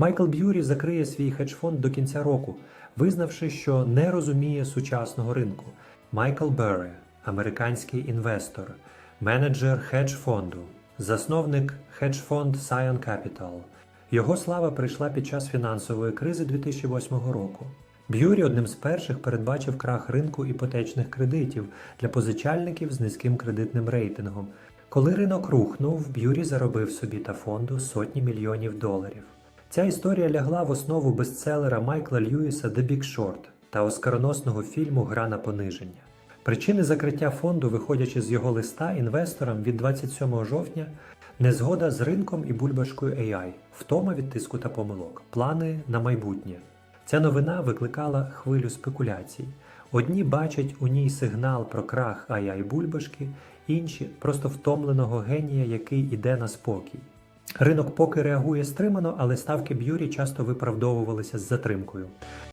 Майкл Б'юрі закриє свій хедж-фонд до кінця року, визнавши, що не розуміє сучасного ринку. Майкл Берре, американський інвестор, менеджер хедж-фонду, засновник хедж-фонд Scion Capital. Його слава прийшла під час фінансової кризи 2008 року. Б'юрі одним з перших передбачив крах ринку іпотечних кредитів для позичальників з низьким кредитним рейтингом. Коли ринок рухнув, Б'юрі заробив собі та фонду сотні мільйонів доларів. Ця історія лягла в основу бестселера Майкла Льюіса «The Big Short» та оскароносного фільму Гра на пониження. Причини закриття фонду, виходячи з його листа інвесторам від 27 жовтня, незгода з ринком і бульбашкою AI, втома від тиску та помилок, плани на майбутнє. Ця новина викликала хвилю спекуляцій. Одні бачать у ній сигнал про крах AI бульбашки, інші просто втомленого генія, який іде на спокій. Ринок поки реагує стримано, але ставки б'юрі часто виправдовувалися з затримкою.